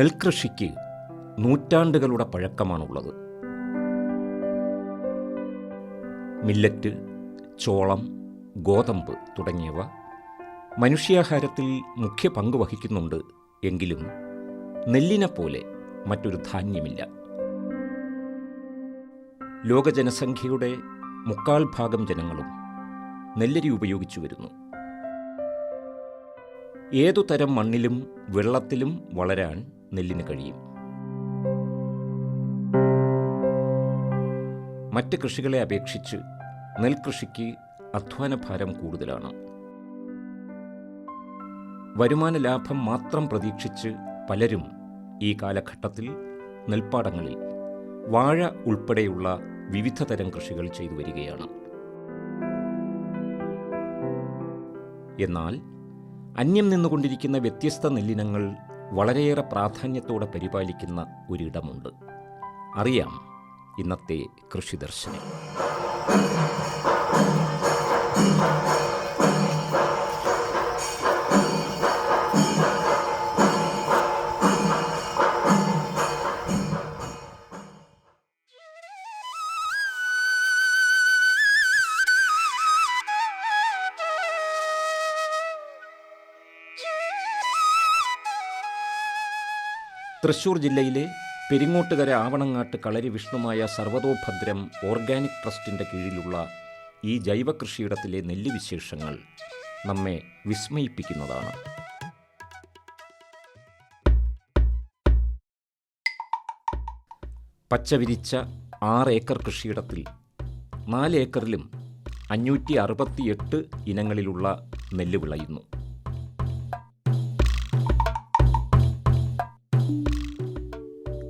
നെൽകൃഷിക്ക് നൂറ്റാണ്ടുകളുടെ പഴക്കമാണുള്ളത്. മില്ലറ്റ് ചോളം ഗോതമ്പ് തുടങ്ങിയവ മനുഷ്യാഹാരത്തിൽ മുഖ്യ പങ്ക് വഹിക്കുന്നുണ്ട് എങ്കിലും നെല്ലിനെ പോലെ മറ്റൊരു ധാന്യമില്ല. ലോക ജനസംഖ്യയുടെ മുക്കാൽ ഭാഗം ജനങ്ങളും നെല്ലരി ഉപയോഗിച്ചു വരുന്നു. ഏതു തരം മണ്ണിലും വെള്ളത്തിലും വളരാൻ നെല്ലിന് കഴിയും. മറ്റ് കൃഷികളെ അപേക്ഷിച്ച് നെൽകൃഷിക്ക് അധ്വാനഭാരം കൂടുതലാണ്. വരുമാന ലാഭം മാത്രം പ്രതീക്ഷിച്ച് പലരും ഈ കാലഘട്ടത്തിൽ നെൽപ്പാടങ്ങളിൽ വാഴ ഉൾപ്പെടെയുള്ള വിവിധ തരം കൃഷികൾ ചെയ്തു വരികയാണ്. എന്നാൽ അന്യം നിന്നുകൊണ്ടിരിക്കുന്ന വ്യത്യസ്ത നെല്ലിനങ്ങൾ വളരെയേറെ പ്രാധാന്യത്തോടെ പരിപാലിക്കുന്ന ഒരിടമുണ്ട്. അറിയാം ഇന്നത്തെ കൃഷി തൃശൂർ ജില്ലയിലെ പെരിങ്ങോട്ടുകര ആവണങ്ങാട്ട് കളരി വിഷ്ണുമായ സർവതോഭദ്രം ഓർഗാനിക് ട്രസ്റ്റിന്റെ കീഴിലുള്ള ഈ ജൈവ കൃഷിയിടത്തിലെ നെല്ല് വിശേഷങ്ങൾ നമ്മെ വിസ്മയിപ്പിക്കുന്നതാണ്. പച്ചവിരിച്ച ആറ് ഏക്കർ കൃഷിയിടത്തിൽ നാല് ഏക്കറിലും അഞ്ഞൂറ്റി അറുപത്തിയെട്ട് ഇനങ്ങളിലുള്ള നെല്ല് വിളയുന്നു.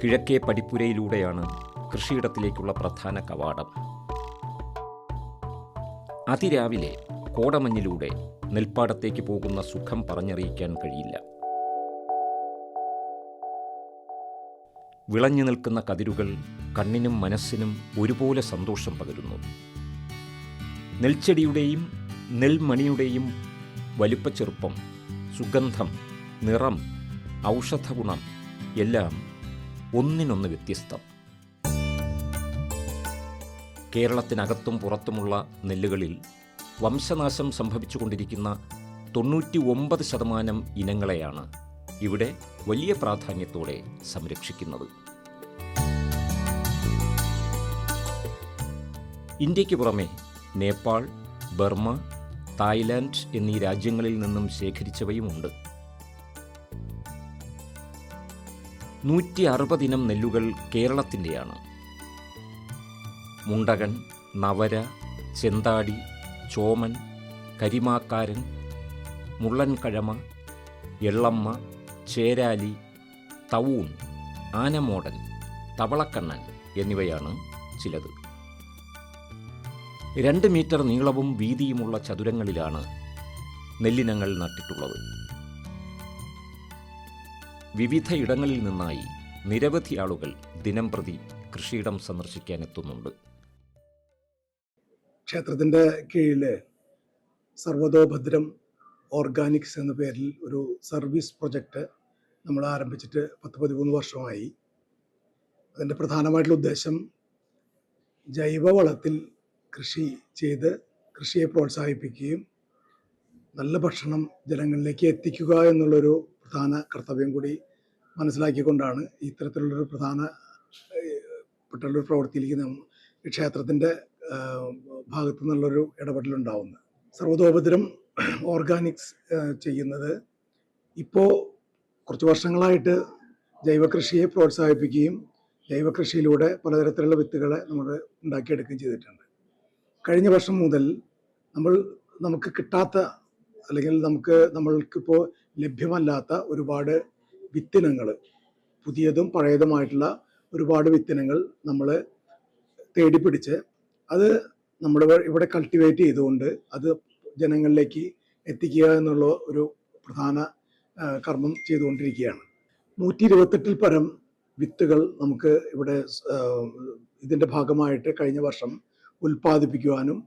കിഴക്കേ പടിപ്പുരയിലൂടെയാണ് കൃഷിയിടത്തിലേക്കുള്ള പ്രധാന കവാടം. അതിരാവിലെ കോടമഞ്ഞിലൂടെ നെൽപ്പാടത്തേക്ക് പോകുന്ന സുഖം പറഞ്ഞറിയിക്കാൻ കഴിയില്ല. വിളഞ്ഞു നിൽക്കുന്ന കതിരുകൾ കണ്ണിനും മനസ്സിനും ഒരുപോലെ സന്തോഷം പകരുന്നു. നെൽച്ചെടിയുടെയും നെൽമണിയുടെയും വലുപ്പച്ചെറുപ്പം സുഗന്ധം നിറം ഔഷധഗുണം എല്ലാം ഒന്നിനൊന്ന് വ്യത്യസ്തം. കേരളത്തിനകത്തും പുറത്തുമുള്ള നെല്ലുകളിൽ വംശനാശം സംഭവിച്ചുകൊണ്ടിരിക്കുന്ന തൊണ്ണൂറ്റി ഒമ്പത് ശതമാനം ഇനങ്ങളെയാണ് ഇവിടെ വലിയ പ്രാധാന്യത്തോടെ സംരക്ഷിക്കുന്നത്. ഇന്ത്യയ്ക്ക് പുറമെ നേപ്പാൾ ബർമ്മ തായ്ലാൻഡ് എന്നീ രാജ്യങ്ങളിൽ നിന്നും ശേഖരിച്ചവയുമുണ്ട്. നൂറ്റി അറുപതിനം നെല്ലുകൾ കേരളത്തിന്റെയാണ്. മുണ്ടകൻ നവര ചെന്താടി ചോമൻ കരിമാക്കാരൻ മുള്ളൻകഴമ എള്ളമ്മ ചേരാലി തവൂൺ ആനമോടൻ തവളക്കണ്ണൻ എന്നിവയാണ് ചിലത്. രണ്ട് മീറ്റർ നീളവും വീതിയുമുള്ള ചതുരങ്ങളിലാണ് നെല്ലിനങ്ങൾ നട്ടിട്ടുള്ളത്. വിവിധ ഇടങ്ങളിൽ നിന്നായി നിരവധി ആളുകൾ ദിനം പ്രതി കൃഷിയിടം സന്ദർശിക്കാൻ എത്തുന്നുണ്ട് ക്ഷേത്രത്തിന്റെ കീഴിൽ സർവതോഭദ്രം ഓർഗാനിക്സ് എന്ന പേരിൽ ഒരു സർവീസ് പ്രൊജക്റ്റ് നമ്മൾ ആരംഭിച്ചിട്ട് പത്ത് പതിമൂന്ന് വർഷമായി. അതിന്റെ പ്രധാനമായിട്ടുള്ള ഉദ്ദേശം ജൈവവളത്തിൽ കൃഷി ചെയ്ത് കൃഷിയെ പ്രോത്സാഹിപ്പിക്കുകയും നല്ല ഭക്ഷണം ജനങ്ങളിലേക്ക് എത്തിക്കുക എന്നുള്ളൊരു പ്രധാന കർത്തവ്യം കൂടി മനസ്സിലാക്കിക്കൊണ്ടാണ് ഇത്തരത്തിലുള്ളൊരു പ്രധാന പെട്ടുള്ളൊരു പ്രവൃത്തിയിലേക്ക് ക്ഷേത്രത്തിന്റെ ഭാഗത്തു നിന്നുള്ളൊരു ഇടപെടലുണ്ടാവുന്നത് സർവതോപദ്രം ഓർഗാനിക്സ് ചെയ്യുന്നത് ഇപ്പോൾ കുറച്ച് വർഷങ്ങളായിട്ട് ജൈവകൃഷിയെ പ്രോത്സാഹിപ്പിക്കുകയും ജൈവകൃഷിയിലൂടെ പലതരത്തിലുള്ള വിത്തുകളെ നമ്മൾ ഉണ്ടാക്കിയെടുക്കുകയും ചെയ്തിട്ടുണ്ട്. കഴിഞ്ഞ വർഷം മുതൽ നമ്മൾ നമുക്ക് കിട്ടാത്ത അല്ലെങ്കിൽ നമുക്ക് നമ്മൾക്കിപ്പോൾ ലഭ്യമല്ലാത്ത ഒരുപാട് വിത്തിനങ്ങൾ പുതിയതും പഴയതുമായിട്ടുള്ള ഒരുപാട് വിത്തിനങ്ങൾ നമ്മൾ തേടിപ്പിടിച്ച് അത് നമ്മുടെ ഇവിടെ കൾട്ടിവേറ്റ് ചെയ്തുകൊണ്ട് അത് ജനങ്ങളിലേക്ക് എത്തിക്കുക എന്നുള്ള ഒരു പ്രധാന കർമ്മം ചെയ്തുകൊണ്ടിരിക്കുകയാണ്. നൂറ്റി ഇരുപത്തെട്ടിൽ പരം വിത്തുകൾ നമുക്ക് ഇവിടെ ഇതിന്റെ ഭാഗമായിട്ട് കഴിഞ്ഞ വർഷം ഉൽപ്പാദിപ്പിക്കുവാനും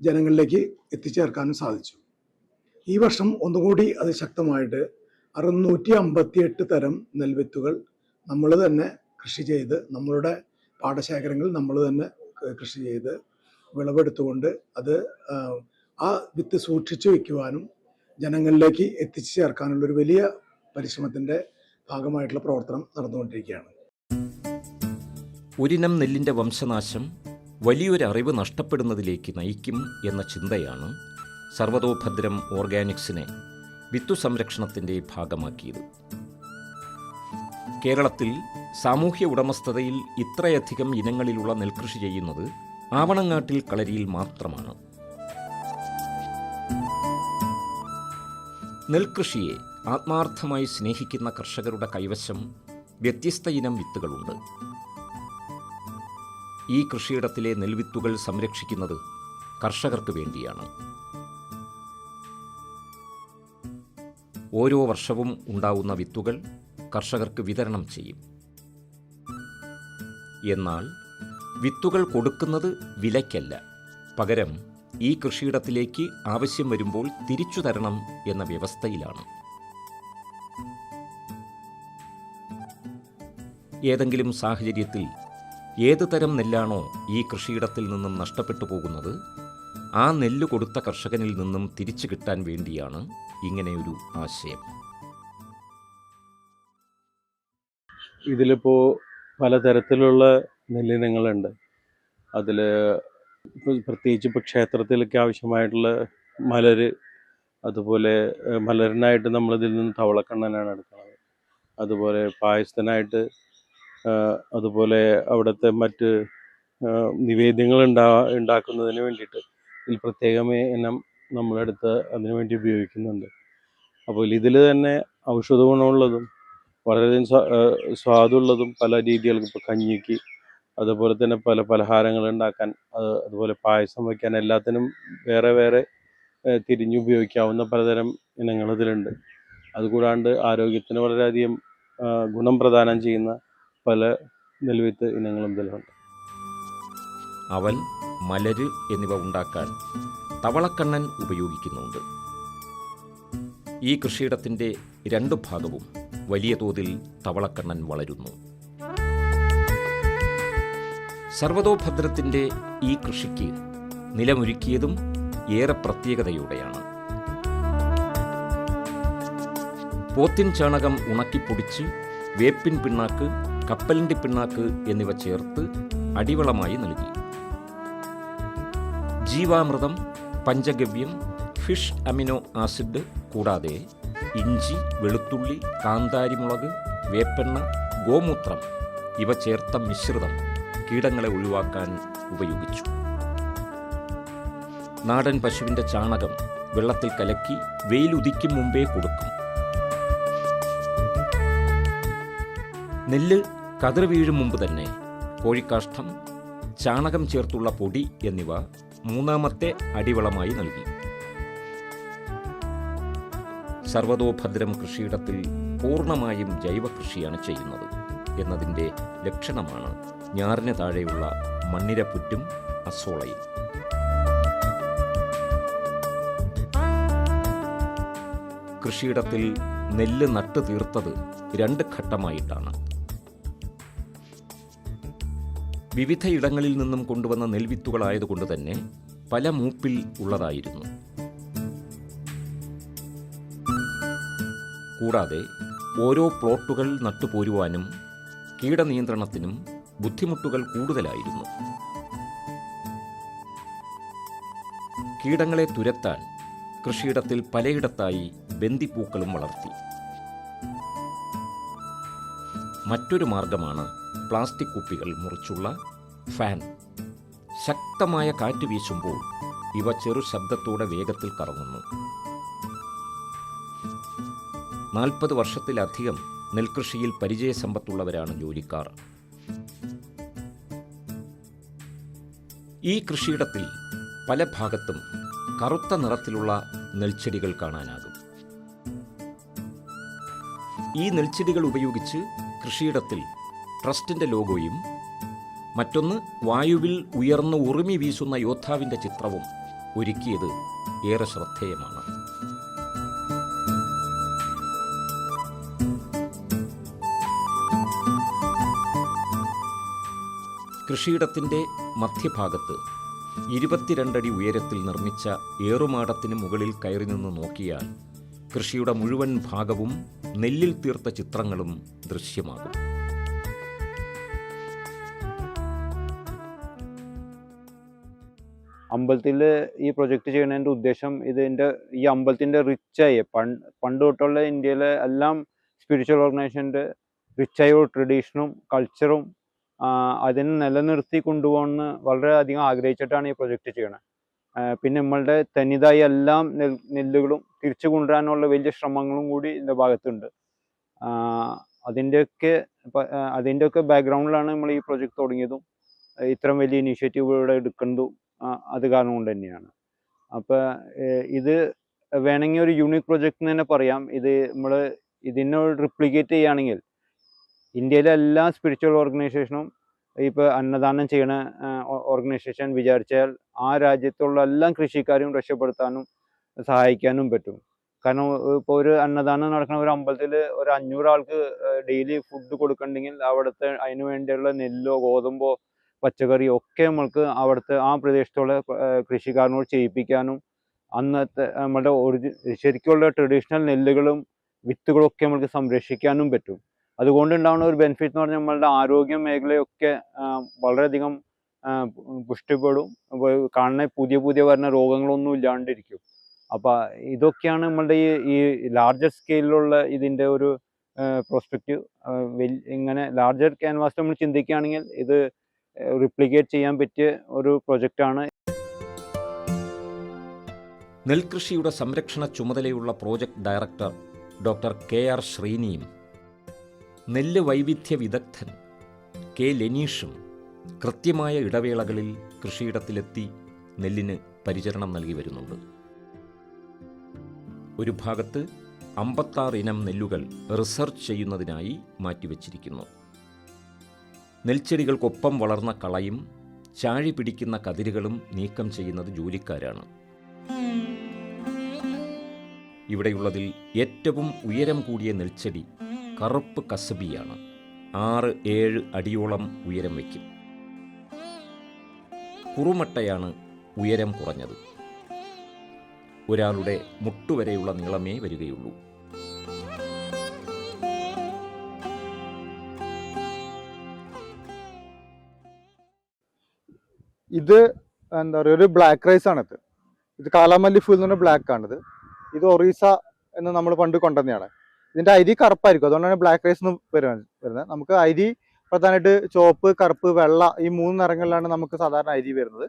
ജനങ്ങളിലേക്ക് എത്തിച്ചേർക്കാനും സാധിച്ചു. ഈ വർഷം ഒന്നുകൂടി അത് ശക്തമായിട്ട് അറുന്നൂറ്റി അമ്പത്തിയെട്ട് തരം നെൽവിത്തുകൾ നമ്മൾ തന്നെ കൃഷി ചെയ്ത് നമ്മളുടെ പാടശേഖരങ്ങൾ നമ്മൾ തന്നെ കൃഷി ചെയ്ത് വിളവെടുത്തുകൊണ്ട് അത് ആ, വിത്ത് സൂക്ഷിച്ചു വയ്ക്കുവാനും ജനങ്ങളിലേക്ക് എത്തിച്ചു ചേർക്കാനുള്ള ഒരു വലിയ പരിശ്രമത്തിന്റെ ഭാഗമായിട്ടുള്ള പ്രവർത്തനം നടന്നുകൊണ്ടിരിക്കുകയാണ്. ഒരിനം നെല്ലിന്റെ വംശനാശം വലിയൊരു അറിവ് നഷ്ടപ്പെടുന്നതിലേക്ക് നയിക്കും എന്ന ചിന്തയാണ് സർവതോഭദ്രം ഓർഗാനിക്സിനെ വിത്തു സംരക്ഷണത്തിന്റെ ഭാഗമാക്കിയത്. കേരളത്തിൽ സാമൂഹ്യ ഉടമസ്ഥതയിൽ ഇത്രയധികം ഇനങ്ങളിലുള്ള നെൽകൃഷി ചെയ്യുന്നത് ആവണങ്ങാട്ടിൽ കളരിയിൽ മാത്രമാണ്. നെൽകൃഷിയെ ആത്മാർത്ഥമായി സ്നേഹിക്കുന്ന കർഷകരുടെ കൈവശം വ്യത്യസ്ത ഇനം വിത്തുകളുണ്ട്. ഈ കൃഷിയിടത്തിലെ നെൽവിത്തുകൾ സംരക്ഷിക്കുന്നത് കർഷകർക്ക് വേണ്ടിയാണ്. ഓരോ വർഷവും ഉണ്ടാവുന്ന വിത്തുകൾ കർഷകർക്ക് വിതരണം ചെയ്യും. എന്നാൽ വിത്തുകൾ കൊടുക്കുന്നത് വിലയ്ക്കല്ല. പകരം ഈ കൃഷിയിടത്തിലേക്ക് ആവശ്യം വരുമ്പോൾ തിരിച്ചു തരണം എന്ന വ്യവസ്ഥയിലാണ്. ഏതെങ്കിലും സാഹചര്യത്തിൽ ഏത് തരം നെല്ലാണോ ഈ കൃഷിയിടത്തിൽ നിന്നും നഷ്ടപ്പെട്ടു പോകുന്നത് ആ നെല്ല് കൊടുത്ത കർഷകനിൽ നിന്നും തിരിച്ചു കിട്ടാൻ വേണ്ടിയാണ് ഇങ്ങനെയൊരു ആശയം. ഇതിലിപ്പോൾ പലതരത്തിലുള്ള നെല്ലിനങ്ങളുണ്ട്. അതിൽ പ്രത്യേകിച്ച് ഇപ്പോൾ ക്ഷേത്രത്തിലൊക്കെ ആവശ്യമായിട്ടുള്ള മലര് അതുപോലെ മലരനായിട്ട് നമ്മളിതിൽ നിന്ന് തവളക്കണ്ണനാണ് എടുക്കുന്നത്. അതുപോലെ പായസത്തിനായിട്ട് അതുപോലെ അവിടുത്തെ മറ്റ് നിവേദ്യങ്ങൾ ഉണ്ടാ ഉണ്ടാക്കുന്നതിന് വേണ്ടിയിട്ട് ഇതിൽ പ്രത്യേകമേ ഇനം നമ്മളെടുത്ത് അതിനു വേണ്ടി ഉപയോഗിക്കുന്നുണ്ട്. അപ്പോൾ ഇതിൽ തന്നെ ഔഷധ ഗുണമുള്ളതും വളരെയധികം സ്വാദുള്ളതും പല രീതികൾക്ക് ഇപ്പോൾ കഞ്ഞിക്ക് അതുപോലെ തന്നെ പല പലഹാരങ്ങൾ ഉണ്ടാക്കാൻ അതുപോലെ പായസം വയ്ക്കാൻ എല്ലാത്തിനും വേറെ വേറെ തിരിഞ്ഞുപയോഗിക്കാവുന്ന പലതരം ഇനങ്ങൾ ഇതിലുണ്ട്. അതുകൂടാണ്ട് ആരോഗ്യത്തിന് വളരെയധികം ഗുണം പ്രദാനം ചെയ്യുന്ന പല നെൽവിത്ത് ഇനങ്ങളും ഇതിലുണ്ട്. അവൽ മലര് എന്നിവ ഉണ്ടാക്കാൻ തവളക്കണ്ണൻ ഉപയോഗിക്കുന്നുണ്ട്. ഈ കൃഷിയിടത്തിന്റെ രണ്ട് ഭാഗവും വലിയ തോതിൽ തവളക്കണ്ണൻ വളരുന്നു. സർവതോഭദ്രത്തിന്റെ ഈ കൃഷിക്ക് നിലമൊരുക്കിയതും ഏറെ പ്രത്യേകതയോടെയാണ്. പോത്തിൻ ചാണകം ഉണക്കിപ്പൊടിച്ച് വേപ്പിൻ പിണ്ണാക്ക് കപ്പലിന്റെ പിണ്ണാക്ക് എന്നിവ ചേർത്ത് അടിവളമായി നൽകി. ജീവാമൃതം പഞ്ചഗവ്യം ഫിഷ് അമിനോ ആസിഡ് കൂടാതെ ഇഞ്ചി വെളുത്തുള്ളി കാന്താരിമുളക് വേപ്പെണ്ണ ഗോമൂത്രം ഇവ ചേർത്ത മിശ്രിതം കീടങ്ങളെ ഒഴിവാക്കാൻ ഉപയോഗിച്ചു. നാടൻ പശുവിന്റെ ചാണകം വെള്ളത്തിൽ കലക്കി വെയിലുദിക്കും മുമ്പേ കൊടുക്കും. നെല്ല് കതിർ വീഴും മുമ്പ് തന്നെ കോഴിക്കാഷ്ടം ചാണകം ചേർത്തുള്ള പൊടി എന്നിവ മൂന്നാമത്തെ അടിവളമായി നൽകി. സർവതോഭദ്രം കൃഷിയിടത്തിൽ പൂർണമായും ജൈവ കൃഷിയാണ് ചെയ്യുന്നത് എന്നതിന്റെ ലക്ഷണമാണ് ഞാറിന് താഴെയുള്ള മണ്ണിരപ്പുറ്റും അസോളയും. കൃഷിയിടത്തിൽ നെല്ല് നട്ടു തീർത്തത് രണ്ട് ഘട്ടമായിട്ടാണ്. വിവിധ ഇടങ്ങളിൽ നിന്നും കൊണ്ടുവന്ന നെൽവിത്തുകളായതുകൊണ്ട് തന്നെ പല മൂപ്പിൽ ഉള്ളതായിരുന്നു. കൂടാതെ ഓരോ പ്ലോട്ടുകൾ നട്ടുപോരുവാനും കീടനിയന്ത്രണത്തിനും ബുദ്ധിമുട്ടുകൾ കൂടുതലായിരുന്നു. കീടങ്ങളെ തുരത്താൻ കൃഷിയിടത്തിൽ പലയിടത്തായി ബന്ദിപ്പൂക്കളും വളർത്തി. മറ്റൊരു മാർഗമാണ് പ്ലാസ്റ്റിക് കുപ്പികൾ മുറിച്ചുള്ള ഫാൻ. ശക്തമായ കാറ്റ് വീശുമ്പോൾ ഇവ ചെറു ശബ്ദത്തോടെ വേഗത്തിൽ കറങ്ങുന്നു. നാൽപ്പത് വർഷത്തിലധികം നെൽകൃഷിയിൽ പരിചയസമ്പത്തുള്ളവരാണ് ജോലിക്കാർ. ഈ കൃഷിയിടത്തിൽ പല ഭാഗത്തും കറുത്ത നിറത്തിലുള്ള നെൽച്ചെടികൾ കാണാനാകും. ഈ നെൽച്ചെടികൾ ഉപയോഗിച്ച് കൃഷിയിടത്തിൽ ട്രസ്റ്റിന്റെ ലോഗോയും മറ്റൊന്ന് വായുവിൽ ഉയർന്ന് ഉറുമി വീശുന്ന യോദ്ധാവിന്റെ ചിത്രവും ഒരുക്കിയത് ഏറെ ശ്രദ്ധേയമാണ്. കൃഷിയിടത്തിന്റെ മധ്യഭാഗത്ത് ഇരുപത്തിരണ്ടടി ഉയരത്തിൽ നിർമ്മിച്ച ഏറുമാടത്തിന് മുകളിൽ കയറി നിന്ന് നോക്കിയാൽ കൃഷിയുടെ മുഴുവൻ ഭാഗവും നെല്ലിൽ തീർത്ത ചിത്രങ്ങളും ദൃശ്യമാകും. അമ്പലത്തിൽ ഈ പ്രൊജക്റ്റ് ചെയ്യുന്നതിന്റെ ഉദ്ദേശം ഇതിന്റെ ഈ അമ്പലത്തിന്റെ റിച്ചായി പണ്ട് പണ്ട് തൊട്ടുള്ള ഇന്ത്യയിലെ എല്ലാം സ്പിരിച്വൽ ഓർഗനൈസേഷന്റെ റിച്ചായ ട്രഡീഷനും കൾച്ചറും അതിനെ നിലനിർത്തി കൊണ്ടുപോകണമെന്ന് വളരെയധികം ആഗ്രഹിച്ചിട്ടാണ് ഈ പ്രൊജക്റ്റ് ചെയ്യണത് പിന്നെ നമ്മളുടെ തനിതായ എല്ലാം നെൽ നെല്ലുകളും തിരിച്ചു കൊണ്ടുവരാനുള്ള വലിയ ശ്രമങ്ങളും കൂടി ഇതിന്റെ ഭാഗത്തുണ്ട്. അതിന്റെയൊക്കെ അതിന്റെയൊക്കെ ബാക്ക്ഗ്രൗണ്ടിലാണ് നമ്മൾ ഈ പ്രൊജക്റ്റ് തുടങ്ങിയതും. ഇത്രയും വലിയ ഇനീഷ്യേറ്റീവ് ഇവിടെ എടുക്കുന്നതും ആ, അത് കാരണം കൊണ്ട് തന്നെയാണ്. അപ്പോൾ ഇത് വേണമെങ്കിൽ ഒരു യൂണിക് പ്രൊജക്റ്റ് എന്ന് തന്നെ പറയാം. ഇത് നമ്മൾ ഇതിനെ റിപ്ലിക്കേറ്റ് ചെയ്യുകയാണെങ്കിൽ ഇന്ത്യയിലെ എല്ലാ സ്പിരിച്വൽ ഓർഗനൈസേഷനും ഇപ്പോൾ അന്നദാനം ചെയ്യണ ഓർഗനൈസേഷൻ വിചാരിച്ചാൽ ആ രാജ്യത്തുള്ള എല്ലാ കൃഷിക്കാരും രക്ഷപ്പെടുത്താനും സഹായിക്കാനും പറ്റും. കാരണം ഇപ്പോൾ ഒരു അന്നദാനം നടക്കുന്ന ഒരു അമ്പലത്തിൽ ഒരു അഞ്ഞൂറ് ആൾക്ക് ഡെയിലി ഫുഡ് കൊടുക്കണമെങ്കിൽ അവിടുത്തെ അതിന് വേണ്ടിയുള്ള നെല്ലോ ഗോതമ്പോ പച്ചക്കറിയോ ഒക്കെ നമ്മൾക്ക് അവിടുത്തെ ആ പ്രദേശത്തുള്ള കൃഷിക്കാരനോട് ചെയ്യിപ്പിക്കാനും അന്നത്തെ നമ്മുടെ ഒറിജി ശരിക്കുള്ള ട്രഡീഷണൽ നെല്ലുകളും വിത്തുകളും ഒക്കെ നമുക്ക് സംരക്ഷിക്കാനും പറ്റും. അതുകൊണ്ട് ഉണ്ടാവുന്ന ഒരു ബെനിഫിറ്റ് എന്ന് പറഞ്ഞാൽ നമ്മളുടെ ആരോഗ്യ മേഖലയൊക്കെ വളരെയധികം പുഷ്ടിപ്പെടും. കാണുന്ന പുതിയ പുതിയ വരുന്ന രോഗങ്ങളൊന്നും ഇല്ലാണ്ടിരിക്കും. അപ്പോൾ ഇതൊക്കെയാണ് നമ്മളുടെ ഈ ഈ ലാർജർ സ്കെയിലുള്ള ഇതിന്റെ ഒരു പ്രോസ്പെക്റ്റീവ് ഇങ്ങനെ ലാർജർ ക്യാൻവാസ് നമ്മൾ ചിന്തിക്കുകയാണെങ്കിൽ ഇത് റിപ്ലിക്കേറ്റ് ചെയ്യാൻ പറ്റിയ ഒരു പ്രൊജക്റ്റാണ് നെൽകൃഷിയുടെ സംരക്ഷണ ചുമതലയുള്ള project director doctor K R ശ്രീനിയും നെല്ല് വൈവിധ്യ വിദഗ്ധൻ. കെ. ലെനീഷും കൃത്യമായ ഇടവേളകളിൽ കൃഷിയിടത്തിലെത്തി നെല്ലിന് പരിചരണം നൽകി വരുന്നുണ്ട്. ഒരു ഭാഗത്ത് അമ്പത്താറ് ഇനം നെല്ലുകൾ റിസർച്ച് ചെയ്യുന്നതിനായി മാറ്റിവെച്ചിരിക്കുന്നു. നെൽച്ചെടികൾക്കൊപ്പം വളർന്ന കളയും ചാഴി പിടിക്കുന്ന കതിരുകളും നീക്കം ചെയ്യുന്നത് ജോലിക്കാരാണ്. ഇവിടെയുള്ളതിൽ ഏറ്റവും ഉയരം കൂടിയ നെൽച്ചെടി കറുപ്പ് കസബിയാണ്. ആറ് ഏഴ് അടിയോളം ഉയരം വയ്ക്കും. കുറുമട്ടയാണ് ഉയരം കുറഞ്ഞത്. ഒരാളുടെ മുട്ടുവരെയുള്ള നീളമേ വരികയുള്ളൂ. ഇത് എന്താ പറയുക ഒരു ബ്ലാക്ക് റൈസ് ആണിത്. ഇത് കാലാമല്ലി ഫുൾ എന്ന് പറഞ്ഞ ബ്ലാക്ക് ആണിത്. ഇത് ഒറീസ എന്ന് നമ്മൾ പണ്ട് കൊണ്ടുവന്നതാണ്. ഇതിന്റെ അരി കറുപ്പായിരിക്കും. അതുകൊണ്ടാണ് ബ്ലാക്ക് റൈസ് എന്ന് വരുന്നത്. നമുക്ക് അരി പ്രധാനമായിട്ട് ചുവപ്പ് കറുപ്പ് വെള്ള ഈ മൂന്ന് നിറങ്ങളിലാണ് നമുക്ക് സാധാരണ അരി വരുന്നത്.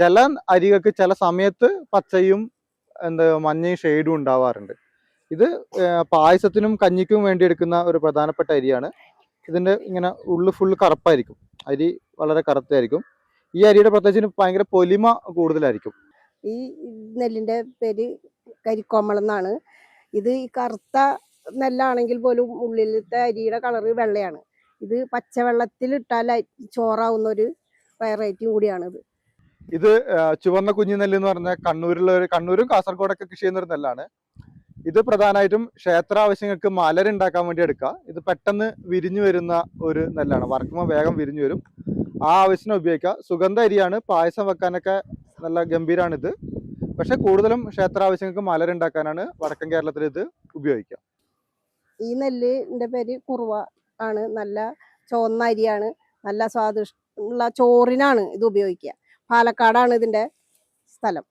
ചില അരികൾക്ക് ചില സമയത്ത് പച്ചയും എന്താ മഞ്ഞയും ഷെയ്ഡും ഉണ്ടാവാറുണ്ട്. ഇത് പായസത്തിനും കഞ്ഞിക്കും വേണ്ടി എടുക്കുന്ന ഒരു പ്രധാനപ്പെട്ട അരിയാണ്. ഇതിന്റെ ഇങ്ങനെ ഉള്ളു ഫുള്ള് കറുപ്പായിരിക്കും. അരി വളരെ കറുത്തായിരിക്കും ഈ അരിയുടെ പ്രത്യേകിച്ച് ഭയങ്കര പൊലിമ കൂടുതലായിരിക്കും. ഈ നെല്ലിന്റെ പേര് കരിക്കോമളം എന്നാണ്. ഇത് ഈ കറുത്ത നെല്ലാണെങ്കിൽ പോലും ഉള്ളിലത്തെ അരിയുടെ കളർ വെള്ളയാണ്. ഇത് പച്ചവെള്ളത്തിൽ ഇട്ടാൽ ചോറാവുന്ന ഒരു വെറൈറ്റിയും കൂടിയാണ് ഇത് ചുവന്ന കുഞ്ഞു നെല്ല് എന്ന് പറഞ്ഞ കണ്ണൂരിലുള്ള ഒരു കണ്ണൂരും കാസർഗോഡൊക്കെ കൃഷി ചെയ്യുന്ന ഒരു നെല്ലാണ്. ഇത് പ്രധാനമായിട്ടും ക്ഷേത്ര ആവശ്യങ്ങൾക്ക് മലരുണ്ടാക്കാൻ വേണ്ടി എടുക്കുക. ഇത് പെട്ടെന്ന് വിരിഞ്ഞു വരുന്ന ഒരു നെല്ലാണ്. വറക്കുമ്പോൾ വേഗം വിരിഞ്ഞു വരും. ആ ആവശ്യത്തിന് ഉപയോഗിക്കുക. സുഗന്ധ അരിയാണ്. പായസം വെക്കാനൊക്കെ നല്ല ഗംഭീരമാണിത് പക്ഷെ കൂടുതലും ക്ഷേത്ര ആവശ്യങ്ങൾക്ക് മലരുണ്ടാക്കാനാണ് വടക്കൻ കേരളത്തിൽ ഇത് ഉപയോഗിക്കുക. ഈ നെല്ലിന്റെ പേര് കുറുവ ആണ്. നല്ല ചുവന്ന അരിയാണ്. നല്ല സ്വാദിഷ്ടമുള്ള ചോറിനാണ് ഇത് ഉപയോഗിക്കുക. പാലക്കാടാണ് ഇതിന്റെ സ്ഥലം.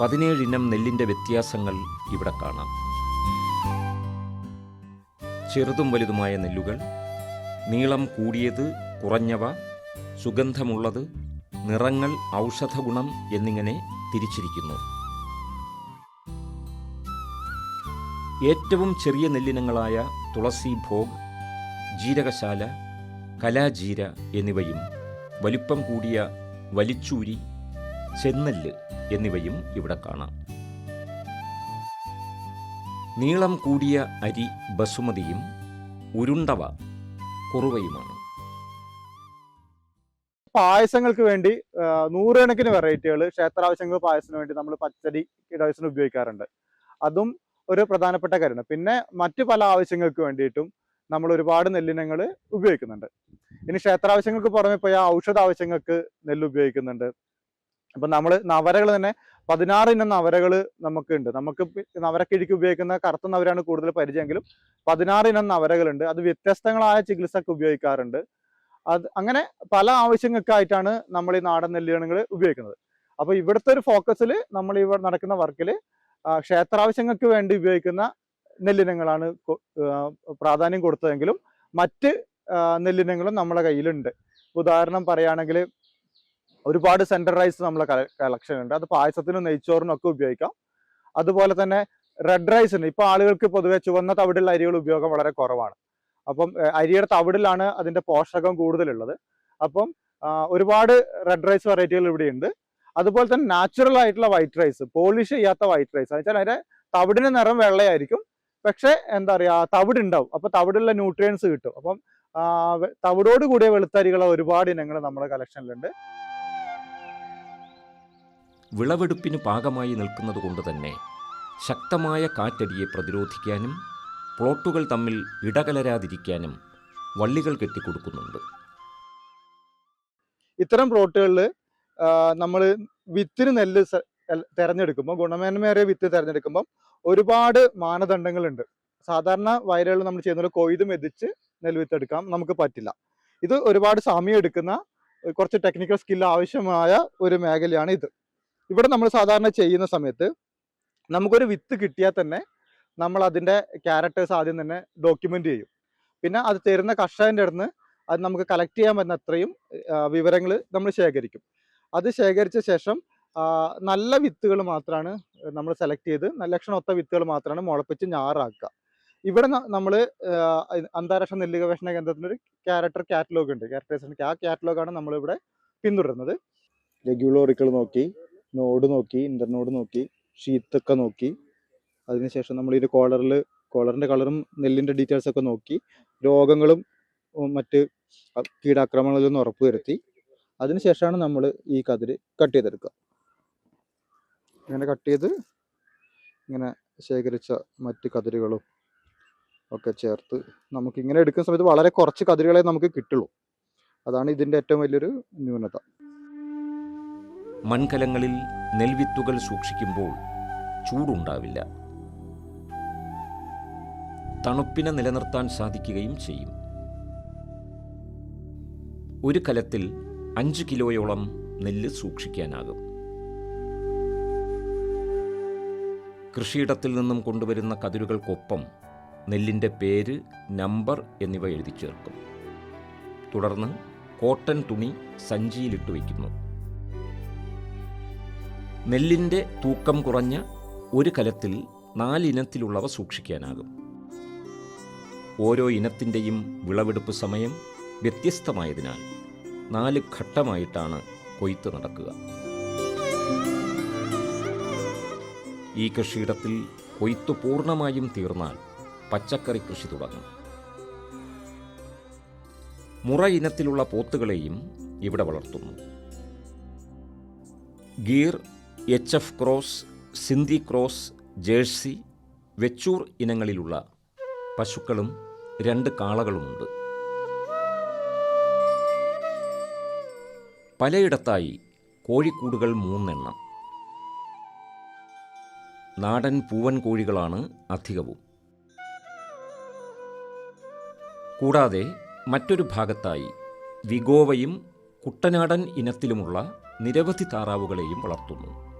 പതിനേഴ് ഇനം നെല്ലിന്റെ വ്യത്യാസങ്ങൾ ഇവിടെ കാണാം. ചെറുതും വലുതുമായ നെല്ലുകൾ നീളം കൂടിയത് കുറഞ്ഞവ സുഗന്ധമുള്ളത് നിറങ്ങൾ ഔഷധഗുണം എന്നിങ്ങനെ തിരിച്ചിരിക്കുന്നു. ഏറ്റവും ചെറിയ നെല്ലിനങ്ങളായ തുളസി ഭോഗ് ജീരകശാല കലാജീര എന്നിവയും വലിപ്പം കൂടിയ വലിച്ചൂരി ചെന്നെല്ല് എന്നിവയും ഇവിടെ കാണാം. നീളം കൂടിയ അരി ബസുമതിയും ഉരുണ്ടവ കുറുവയുമാണ്. പായസങ്ങൾക്ക് വേണ്ടി നൂറുകണക്കിന് വെറൈറ്റികൾ ക്ഷേത്രാവശ്യങ്ങൾ പായസത്തിന് വേണ്ടി നമ്മൾ പച്ചടി ഡയസിന് ഉപയോഗിക്കാറുണ്ട്. അതും ഒരു പ്രധാനപ്പെട്ട കാര്യമാണ്. പിന്നെ മറ്റു പല ആവശ്യങ്ങൾക്ക് വേണ്ടിയിട്ടും നമ്മൾ ഒരുപാട് നെല്ലിനങ്ങൾ ഉപയോഗിക്കുന്നുണ്ട്. ഇനി ക്ഷേത്രാവശ്യങ്ങൾക്ക് പുറമെ പോയ ഔഷധ ആവശ്യങ്ങൾക്ക് നെല്ല് ഉപയോഗിക്കുന്നുണ്ട്. അപ്പൊ നമ്മൾ നവരകൾ തന്നെ പതിനാറ് ഇനം നവരകൾ നമുക്കുണ്ട്. നമുക്ക് നവരക്കിഴിക്ക് ഉപയോഗിക്കുന്ന കറുത്ത നവരാണ് കൂടുതൽ പരിചയമെങ്കിലും പതിനാറ് ഇനം നവരകളുണ്ട്. അത് വ്യത്യസ്തങ്ങളായ ചികിത്സക്ക് ഉപയോഗിക്കാറുണ്ട്. അത് അങ്ങനെ പല ആവശ്യങ്ങൾക്കായിട്ടാണ് നമ്മൾ ഈ നാടൻ നെല്ലിനങ്ങൾ ഉപയോഗിക്കുന്നത്. അപ്പോൾ ഇവിടുത്തെ ഒരു ഫോക്കസിൽ നമ്മൾ ഇവിടെ നടക്കുന്ന വർക്കിൽ ക്ഷേത്രാവശ്യങ്ങൾക്ക് വേണ്ടി ഉപയോഗിക്കുന്ന നെല്ലിനങ്ങളാണ് പ്രാധാന്യം കൊടുത്തതെങ്കിലും മറ്റ് നെല്ലിനങ്ങളും നമ്മളെ കയ്യിലുണ്ട്. ഉദാഹരണം പറയുകയാണെങ്കിൽ ഒരുപാട് സെൻട്രൽ റൈസ് നമ്മളെ കളക്ഷൻ ഉണ്ട്. അത് പായസത്തിനും നെയ്ച്ചോറിനും ഒക്കെ ഉപയോഗിക്കാം. അതുപോലെ തന്നെ റെഡ് റൈസിന് ഇപ്പൊ ആളുകൾക്ക് പൊതുവെ ചുവന്ന തവിടുള്ള അരികൾ ഉപയോഗം വളരെ കുറവാണ്. അപ്പം അരിയുടെ തവിടിലാണ് അതിന്റെ പോഷകം കൂടുതലുള്ളത്. അപ്പം ഒരുപാട് റെഡ് റൈസ് വെറൈറ്റികൾ ഇവിടെയുണ്ട്. അതുപോലെ തന്നെ നാച്ചുറൽ ആയിട്ടുള്ള വൈറ്റ് റൈസ് പോളിഷ് ചെയ്യാത്ത വൈറ്റ് റൈസ് വെച്ചാൽ അതിന്റെ തവിടിന് നിറം വെള്ളയായിരിക്കും. പക്ഷെ എന്താ പറയാ തവിട് ഉണ്ടാവും. അപ്പൊ തവിടുള്ള ന്യൂട്രിയൻസ് കിട്ടും. അപ്പം തവിടോട് കൂടിയ വെളുത്തരികള ഒരുപാട് ഇനങ്ങൾ നമ്മുടെ കളക്ഷനിലുണ്ട് വിളവെടുപ്പിന് പാകമായി നിൽക്കുന്നത് കൊണ്ട് തന്നെ ശക്തമായ കാറ്റടിയെ പ്രതിരോധിക്കാനും പ്ലോട്ടുകൾ തമ്മിൽ ഇടകലരാതിരിക്കാനും വള്ളികൾ കെട്ടിക്കൊടുക്കുന്നുണ്ട്. ഇത്തരം പ്ലോട്ടുകളിൽ നമ്മൾ വിത്തിന് നെല്ല് തിരഞ്ഞെടുക്കുമ്പോൾ ഗുണമേന്മയേറിയ വിത്ത് തിരഞ്ഞെടുക്കുമ്പോൾ ഒരുപാട് മാനദണ്ഡങ്ങളുണ്ട്. സാധാരണ വയലുകളിൽ നമ്മൾ ചെയ്യുന്ന കൊയ്ത് മെതിച്ച് നെൽവിത്ത് എടുക്കാം നമുക്ക് പറ്റില്ല. ഇത് ഒരുപാട് സമയം എടുക്കുന്ന കുറച്ച് ടെക്നിക്കൽ സ്കിൽ ആവശ്യമായ ഒരു മേഖലയാണ് ഇത്. ഇവിടെ നമ്മൾ സാധാരണ ചെയ്യുന്ന സമയത്ത് നമുക്കൊരു വിത്ത് കിട്ടിയാൽ തന്നെ നമ്മൾ അതിന്റെ ക്യാരക്ടേഴ്സ് ആദ്യം തന്നെ ഡോക്യുമെന്റ് ചെയ്യും. പിന്നെ അത് തരുന്ന കർഷകന്റെ അടുത്ത് അത് നമുക്ക് കളക്ട് ചെയ്യാൻ പറ്റുന്ന അത്രയും വിവരങ്ങൾ നമ്മൾ ശേഖരിക്കും. അത് ശേഖരിച്ച ശേഷം നല്ല വിത്തുകൾ മാത്രമാണ് നമ്മൾ സെലക്ട് ചെയ്ത് നല്ല ലക്ഷണമൊത്ത വിത്തുകൾ മാത്രമാണ് മുളപ്പിച്ച് ഞാറാക്കുക. ഇവിടെ നമ്മൾ അന്താരാഷ്ട്ര നെല്ല് ഗവേഷണ കേന്ദ്രത്തിന്റെ ഒരു ക്യാരക്ടർ കാറ്റലോഗ് ഉണ്ട്. ക്യാരക്ടറൈസേഷൻ ആ കാറ്റലോഗാണ് നമ്മളിവിടെ പിന്തുടരുന്നത്. റെഗുലോറിക്കൾ നോക്കി നോഡ് നോക്കി ഇന്റർനോഡ് നോക്കി ഷീത്തൊക്കെ നോക്കി അതിനുശേഷം നമ്മൾ ഇതിന്റെ കോളറിൽ കോളറിന്റെ കളറും നെല്ലിന്റെ ഡീറ്റെയിൽസൊക്കെ നോക്കി രോഗങ്ങളും മറ്റ് അ- കീടാക്രമണങ്ങളിൽ നിന്ന് ഉറപ്പ് വരുത്തി അതിനുശേഷമാണ് നമ്മൾ ഈ കതിര് കട്ട് ചെയ്തെടുക്കുക ഇങ്ങനെ കട്ട് ചെയ്ത് ഇങ്ങനെ ശേഖരിച്ച മറ്റ് കതിരുകളും ഒക്കെ ചേർത്ത് നമുക്ക് ഇങ്ങനെ എടുക്കുന്ന സമയത്ത് വളരെ കുറച്ച് കതിരുകളെ നമുക്ക് കിട്ടുള്ളൂ. അതാണ് ഇതിന്റെ ഏറ്റവും വലിയൊരു ന്യൂനത. മൺകലങ്ങളിൽ നെൽവിത്തുകൾ സൂക്ഷിക്കുമ്പോൾ ചൂടുണ്ടാവില്ല. തണുപ്പിനെ നിലനിർത്താൻ സാധിക്കുകയും ചെയ്യും. ഒരു കലത്തിൽ അഞ്ച് കിലോയോളം നെല്ല് സൂക്ഷിക്കാനാകും. കൃഷിയിടത്തിൽ നിന്നും കൊണ്ടുവരുന്ന കതിരുകൾക്കൊപ്പം നെല്ലിന്റെ പേര് നമ്പർ എന്നിവ എഴുതി ചേർക്കും. തുടർന്ന് കോട്ടൺ തുണി സഞ്ചിയിലിട്ട് വയ്ക്കുന്നു. നെല്ലിന്റെ തൂക്കം കുറഞ്ഞ ഒരു കലത്തിൽ നാലിനത്തിലുള്ളവ സൂക്ഷിക്കാനാകും. ഓരോ ഇനത്തിന്റെയും വിളവെടുപ്പ് സമയം വ്യത്യസ്തമായതിനാൽ നാല് ഘട്ടമായിട്ടാണ് കൊയ്ത്ത് നടക്കുക. ഈ കൃഷിയിടത്തിൽ കൊയ്ത്ത് പൂർണമായും തീർന്നാൽ പച്ചക്കറി കൃഷി തുടങ്ങും. മുറ ഇനത്തിലുള്ള പോത്തുകളെയും ഇവിടെ വളർത്തുന്നു. Gir H F cross Sindhi cross Jersey Vechur ഇനങ്ങളിലുള്ള പശുക്കളും രണ്ട് കാളകളുമുണ്ട്. പലയിടത്തായി കോഴിക്കൂടുകൾ മൂന്നെണ്ണം. നാടൻ പൂവൻ കോഴികളാണ് അധികവും. കൂടാതെ മറ്റൊരു ഭാഗത്തായി വിഗോവയും കുട്ടനാടൻ ഇനത്തിലുമുള്ള നിരവധി താറാവുകളെയും വളർത്തുന്നു.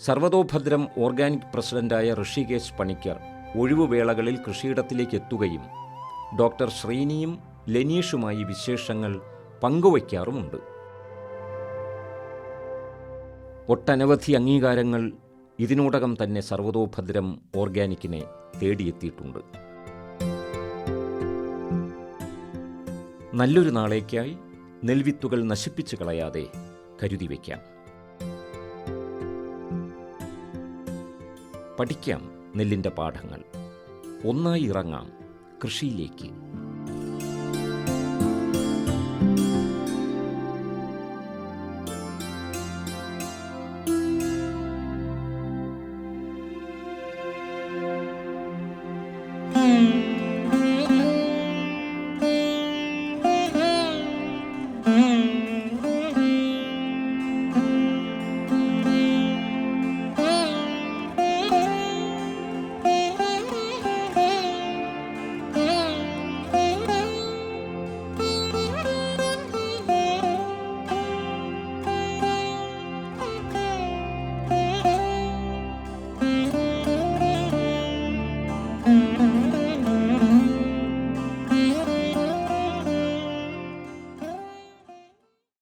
സർവതോഭദ്രം ഓർഗാനിക് പ്രസിഡന്റായ ഋഷികേശ് പണിക്കർ ഒഴിവുവേളകളിൽ കൃഷിയിടത്തിലേക്ക് എത്തുകയും ഡോക്ടർ ശ്രീനിയും ലെനീഷുമായി വിശേഷങ്ങൾ പങ്കുവയ്ക്കാറുമുണ്ട്. ഒട്ടനവധി അംഗീകാരങ്ങൾ ഇതിനോടകം തന്നെ സർവതോഭദ്രം ഓർഗാനിക്കിനെ തേടിയെത്തിയിട്ടുണ്ട്. നല്ലൊരു നാളേക്കായി നെൽവിത്തുകൾ നശിപ്പിച്ചു കളയാതെ കരുതി വയ്ക്കാം. പഠിക്കാം നെല്ലിന്റെ പാഠങ്ങൾ. ഒന്നായി ഇറങ്ങാം കൃഷിയിലേക്ക്.